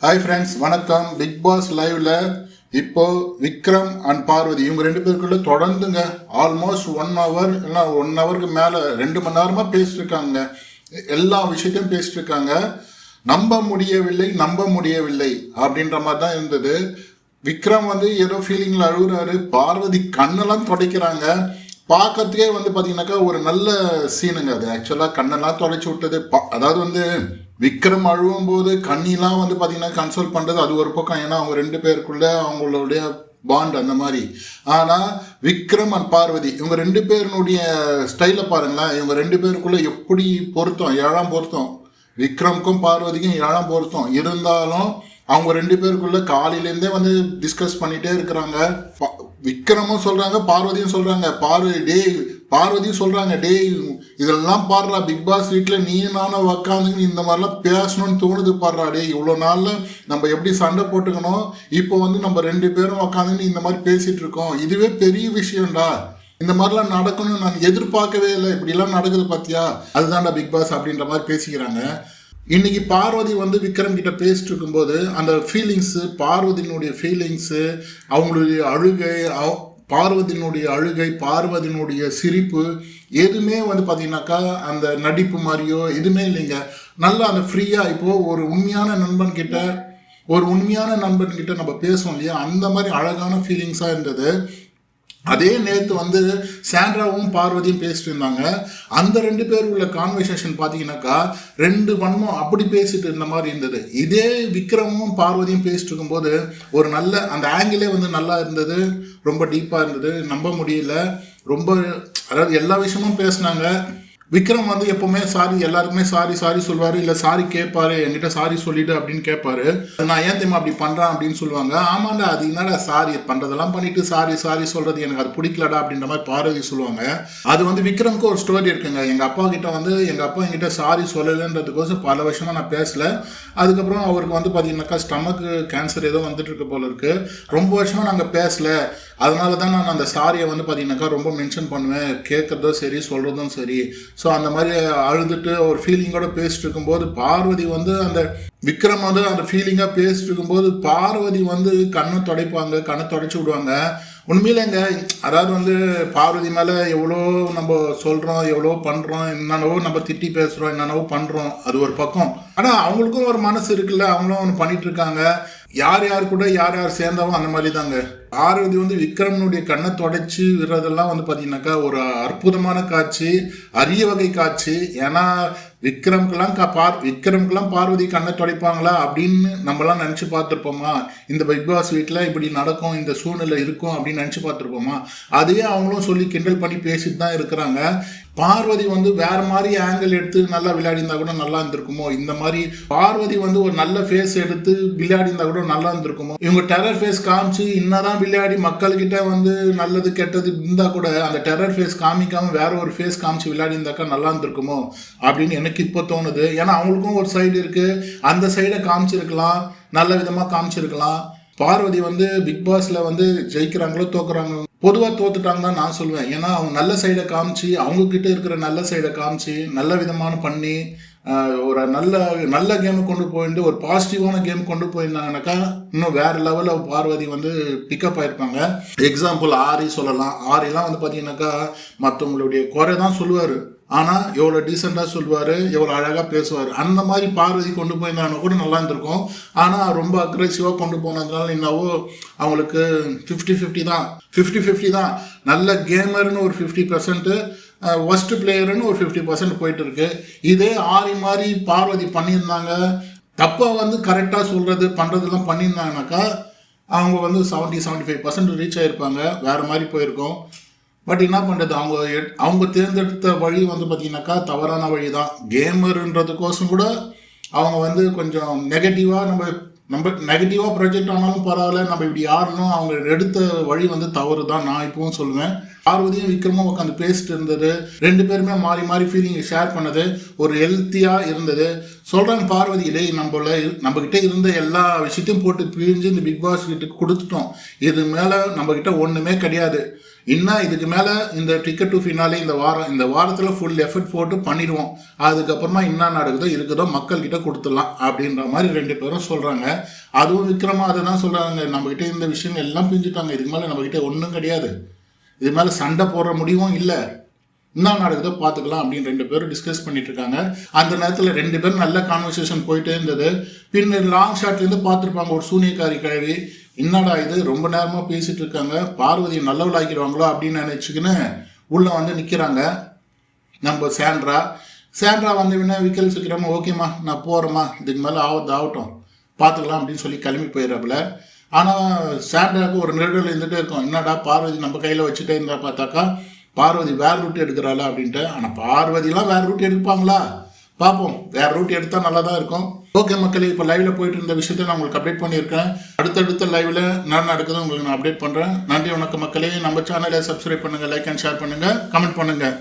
Hi friends வணக்கம். Big pass லைவ்ல இப்போ விக்ரம் அண்ட் பார்வதி இவங்க ரெண்டு பேருக்குள்ள தொடர்ந்துங்க. ஆல்மோஸ்ட் ஒன் ஹவர் இல்லை ஒன் ஹவருக்கு மேலே ரெண்டு மணி நேரமா பேசிட்டுருக்காங்க. எல்லா விஷயத்தையும் பேசிட்டுருக்காங்க. நம்ப முடியவில்லை நம்ப முடியவில்லை அப்படின்ற மாதிரி தான் இருந்தது. விக்ரம் வந்து ஏதோ ஃபீலிங்கில் அழுகுறாரு. பார்வதி கண்ணெல்லாம் துடைக்கிறாங்க. பார்க்கறதுக்கே வந்து பார்த்தீங்கன்னாக்கா ஒரு நல்ல சீனுங்க அது. ஆக்சுவலாக கண்ணெல்லாம் துடைச்சி விட்டது. பா- அதாவது வந்து விக்ரம் அழுவும் போது கண்ணிலாம் வந்து பார்த்தீங்கன்னா கன்சோல் பண்ணுறது அது ஒரு பக்கம். ஏன்னா அவங்க ரெண்டு பேருக்குள்ள அவங்களுடைய பாண்ட் அந்த மாதிரி. ஆனால் விக்ரம் அண்ட் பார்வதி இவங்க ரெண்டு பேருனுடைய ஸ்டைலை பாருங்களேன். இவங்க ரெண்டு பேருக்குள்ள எப்படி பொருத்தம்? ஏழாம் பொருத்தம். விக்ரம்க்கும் பார்வதிக்கும் ஏழாம் பொருத்தம். இருந்தாலும் அவங்க ரெண்டு பேருக்குள்ள காலையிலேருந்தே வந்து டிஸ்கஸ் பண்ணிகிட்டே இருக்கிறாங்க. விக்ரமும் சொல்கிறாங்க பார்வதியும் சொல்கிறாங்க பார்வதி டேய் பார்வதியும் சொல்றாங்க டேய் இதெல்லாம் பாடுறா பிக் பாஸ் வீட்டில் நீ நானும் உக்காந்துக்கு இந்த மாதிரிலாம் பேசணும்னு தோணுது பாடுறா டே இவ்வளோ நாளில் நம்ம எப்படி சண்டை போட்டுக்கணும்? இப்போ வந்து நம்ம ரெண்டு பேரும் உக்காந்துன்னு இந்த மாதிரி பேசிட்டு இருக்கோம். இதுவே பெரிய விஷயம்டா. இந்த மாதிரிலாம் நடக்கணும்னு நான் எதிர்பார்க்கவே இல்லை. இப்படிலாம் நடக்குது பார்த்தியா அதுதான்டா பிக் பாஸ் அப்படின்ற மாதிரி பேசிக்கிறாங்க. இன்னைக்கு பார்வதி வந்து விக்ரம் கிட்ட பேசிட்டு இருக்கும்போது அந்த ஃபீலிங்ஸு பார்வதியினுடைய ஃபீலிங்ஸு அவங்களுடைய அழுகை பார்வதினுடைய பார்வதியினுடைய அழுகை பார்வதியினுடைய சிரிப்பு எதுவுமே வந்து பார்த்தீங்கன்னாக்கா அந்த நடிப்பு மாதிரியோ எதுவுமே இல்லைங்க. நல்லா அந்த ஃப்ரீயாக இப்போ ஒரு உண்மையான நண்பன் கிட்ட ஒரு உண்மையான நண்பன் கிட்ட நம்ம பேசுவோம் இல்லையா? அந்த மாதிரி அழகான ஃபீலிங்ஸாக இருந்தது. அதே நேற்று வந்து சாண்ட்ராவும் பார்வதியும் பேசிட்டு இருந்தாங்க. அந்த ரெண்டு பேர் உள்ள கான்வர்சேஷன் பார்த்தீங்கன்னாக்கா ரெண்டு வன்மம் அப்படி பேசிட்டு இருந்த மாதிரி இருந்தது. இதே விக்ரமும் பார்வதியும் பேசிட்டு இருக்கும்போது ஒரு நல்ல அந்த ஆங்கிளே வந்து நல்லா இருந்தது. ரொம்ப டீப்பாக இருந்தது. நம்ப முடியல. ரொம்ப அதாவது எல்லா விஷயமும் பேசினாங்க. விக்ரம் வந்து எப்பவுமே சாரி எல்லாருக்குமே சாரி சாரி சொல்வாரு. இல்ல சாரி கேட்பாரு என்கிட்ட சாரி சொல்லிட்டு அப்படின்னு கேட்பாரு. நான் ஏன் தெரியுமா அப்படி பண்றேன் அப்படின்னு சொல்லுவாங்க. ஆமாண்டா அது என்னடா சாரி? பண்றதெல்லாம் பண்ணிட்டு சாரி சாரி சொல்றது எனக்கு அது பிடிக்கலடா அப்படின்ற மாதிரி பார்வதி சொல்லுவாங்க. அது வந்து விக்ரம்க்கு ஒரு ஸ்டோரி இருக்குங்க. எங்க அப்பா கிட்ட வந்து எங்க அப்பா என்கிட்ட சாரி சொல்லலைன்றதுக்கோசம் பல வருஷமா நான் பேசல. அதுக்கப்புறம் அவருக்கு வந்து பாத்தீங்கன்னாக்கா ஸ்டமக்கு கேன்சர் ஏதோ வந்துட்டு இருக்க போல இருக்கு. ரொம்ப வருஷமா நாங்க பேசல. அதனால தான் நான் அந்த சாரியை வந்து பார்த்தீங்கன்னாக்கா ரொம்ப மென்ஷன் பண்ணுவேன். கேட்குறதும் சரி சொல்கிறதும் சரி. ஸோ அந்த மாதிரி அழுதுட்டு ஒரு ஃபீலிங்கோட பேசிட்டு இருக்கும்போது பார்வதி வந்து அந்த விக்ரம் வந்து அந்த ஃபீலிங்காக பேசிட்டு இருக்கும்போது பார்வதி வந்து கண்ணை துடைப்பாங்க கண்ணை துடைச்சி விடுவாங்க. உண்மையிலேங்க அதாவது வந்து பார்வதி மேலே எவ்வளோ நம்ம சொல்கிறோம் எவ்வளோ பண்ணுறோம் என்னென்னவோ நம்ம திட்டி பேசுகிறோம் என்னென்னவோ பண்ணுறோம் அது ஒரு பக்கம். ஆனால் அவங்களுக்கும் ஒரு மனசு இருக்குல்ல அவங்களும் ஒன்று பண்ணிகிட்ருக்காங்க யார் யார் கூட யார் யார் சேர்ந்தாவும் அந்த மாதிரி தாங்க பார்வதி வந்து விக்ரமனுடைய கண்ணை தொடச்சி விடுறதெல்லாம் வந்து பார்த்தீங்கன்னாக்கா ஒரு அற்புதமான காட்சி அரிய வகை காட்சி. ஏன்னா விக்ரம்க்கெல்லாம் கா பார் விக்ரம்க்கெல்லாம் பார்வதி கண்ணை துடைப்பாங்களா அப்படின்னு நம்மலாம் நினச்சி பார்த்துருப்போமா? இந்த பிக் பாஸ் வீட்டில் இப்படி நடக்கும் இந்த சூழ்நிலை இருக்கும் அப்படின்னு நினச்சி பார்த்துருப்போமா? அதையே அவங்களும் சொல்லி கிண்டல் பண்ணி பேசிட்டு தான் இருக்கிறாங்க. பார்வதி வந்து வேற மாதிரி ஆங்கிள் எடுத்து நல்லா விளையாடிருந்தா கூட நல்லா இருந்திருக்குமோ? இந்த மாதிரி பார்வதி வந்து ஒரு நல்ல ஃபேஸ் எடுத்து விளையாடிருந்தா கூட நல்லா இருந்திருக்குமோ? இவங்க டெரர் ஃபேஸ் காமிச்சு இன்னதான் விளையாடி மக்கள்கிட்ட வந்து நல்லது கெட்டது இருந்தால் கூட அந்த டெரர் ஃபேஸ் காமிக்காம வேற ஒரு ஃபேஸ் காமிச்சு விளையாடி இருந்தாக்கா நல்லா இருந்திருக்குமோ அப்படின்னு எனக்கு இப்போ தோணுது. ஏன்னா அவங்களுக்கும் ஒரு சைடு இருக்கு. அந்த சைடை காமிச்சிருக்கலாம். நல்ல விதமாக காமிச்சிருக்கலாம். பார்வதி வந்து பிக் பாஸ்ல வந்து ஜெயிக்கிறாங்களோ தோக்குறாங்களோ பொதுவாக தோத்துட்டாங்க தான் நான் சொல்லுவேன் ஏன்னா அவங்க நல்ல சைடை காமிச்சு அவங்க கிட்ட இருக்கிற நல்ல சைடை காமிச்சு நல்ல விதமான பண்ணி ஒரு நல்ல நல்ல கேம் கொண்டு போயிட்டு ஒரு பாசிட்டிவான கேம் கொண்டு போயிருந்தாங்கனாக்கா இன்னும் வேற லெவலில் பார்வதி வந்து பிக்கப் ஆயிருப்பாங்க. எக்ஸாம்பிள் ஆரி சொல்லலாம். ஆரிலாம் வந்து பார்த்தீங்கன்னாக்கா மற்றவங்களுடைய குறை தான் சொல்லுவார். ஆனால் எவ்வளோ டீசெண்டாக சொல்லுவார் எவ்வளோ அழகாக பேசுவார். அந்த மாதிரி பார்வதி கொண்டு போயிருந்தாங்கன்னா கூட நல்லா இருந்திருக்கும். ஆனால் ரொம்ப அக்ரெசிவாக கொண்டு போனதுனால என்னவோ அவங்களுக்கு ஃபிஃப்டி ஃபிஃப்டி தான். ஃபிஃப்டி ஃபிஃப்டி தான். நல்ல கேமர்னு ஒரு ஃபிஃப்டி பர்சன்ட்டு ஒஸ்ட் பிளேயர்னு ஒரு ஃபிஃப்டி பர்சன்ட் போயிட்டு இருக்கு இதே ஆரி மாதிரி பார்வதி பண்ணியிருந்தாங்க. தப்பாக வந்து கரெக்டாக சொல்கிறது பண்ணுறதுலாம் பண்ணியிருந்தாங்கனாக்கா அவங்க வந்து seventy seventy five percent reach ஆகிருப்பாங்க வேறு மாதிரி போயிருக்கோம். பட் என்ன பண்ணுறது அவங்க எட்- அவங்க தேர்ந்தெடுத்த வழி வந்து பார்த்திங்கனாக்கா தவறான வழி தான் கேமருன்றதுக்கோசம் கூட அவங்க வந்து கொஞ்சம் நெகட்டிவாக நம்ம நம்ம நெகட்டிவாக ப்ரொஜெக்ட் ஆனாலும் பரவாயில்ல. நம்ம இப்படி ஆடணும். அவங்க எடுத்த வழி வந்து தவறு தான் நான் இப்போவும் சொல்லுவேன். பார்வதியும் விக்ரமும் உட்காந்து பேசிட்டு இருந்தது. ரெண்டு பேருமே மாறி மாறி ஃபீலிங்கை ஷேர் பண்ணது. ஒரு ஹெல்த்தியாக இருந்தது. சொல்கிறாங்க பார்வதி டேய் நம்மள நம்மக்கிட்ட இருந்த எல்லா விஷயத்தையும் போட்டு பிரிஞ்சு இந்த பிக் பாஸ் கிட்ட கொடுத்துட்டோம். இது மேலே நம்மக்கிட்ட ஒன்றுமே கிடையாது. இன்னும் இதுக்கு மேலே இந்த டிக்கெட் டு ஃபினாலே இந்த வாரம் இந்த வாரத்தில் ஃபுல் எஃபர்ட் போட்டு பண்ணிடுவோம். அதுக்கப்புறமா என்ன நடக்குதோ இருக்குதோ மக்கள்கிட்ட கொடுத்துடலாம் அப்படின்ற மாதிரி ரெண்டு பேரும் சொல்கிறாங்க அதுவும் விக்ரமா அதை தான் சொல்கிறாங்க நம்மக்கிட்ட இந்த விஷயங்கள் எல்லாம் பிரிஞ்சுட்டாங்க. இதுக்கு மேலே நம்மக்கிட்ட ஒன்றும் கிடையாது. இது மேலே சண்டை போடுற முடிவும் இல்லை. என்ன நடக்குதோ பார்த்துக்கலாம் அப்படின்னு ரெண்டு பேரும் டிஸ்கஸ் பண்ணிட்டு இருக்காங்க அந்த நேரத்தில் ரெண்டு பேரும் நல்ல கான்வர்சேஷன் போயிட்டே இருந்தது. பின்னர் லாங் ஷாட்லேருந்து பார்த்துருப்பாங்க ஒரு சூனியக்காரி கிழவி. என்னடா இது ரொம்ப நேரமாக பேசிட்டு இருக்காங்க பார்வதியை நல்லவளாக்கிடுவாங்களோ அப்படின்னு நினச்சிக்கின்னு உள்ளே வந்து நிற்கிறாங்க நம்ம சாண்ட்ரா. சாண்ட்ரா வந்து வேணா விக்கல் சிக்கிறோமா ஓகேம்மா நான் போகிறேம்மா இதுக்கு மேலே ஆவத்து ஆகட்டும். பார்த்துக்கலாம் அப்படின்னு சொல்லி கிளம்பி போயிடுறாப்புல. ஆனால் சாண்ட்ராவுக்கு ஒரு நெருடல் இருந்துகிட்டே இருக்கும். என்னடா பார்வதி நம்ம கையில் வச்சுட்டே இருந்தா பார்த்தாக்கா பார்வதி வேறு ரூட் எடுக்கிறாளா அப்படின்ட்டு. ஆனால் பார்வதிலாம் வேறு ரூட் எடுப்பாங்களா? பார்ப்போம். வேறு ரூட் எடுத்தால் நல்லா தான் இருக்கும். ஓகே மக்களே இப்போ லைவில் போயிட்டு இருந்த விஷயத்தை நான் உங்களுக்கு அப்டேட் பண்ணியிருக்கேன். அடுத்தடுத்த லைவில் என்ன நடக்குது உங்களுக்கு நான் அப்டேட் பண்ணுறேன் நன்றி வணக்கம் மக்களே. நம்ம சேனலை சப்ஸ்கிரைப் பண்ணுங்கள் லைக் அண்ட் ஷேர் பண்ணுங்க கமெண்ட் பண்ணுங்கள்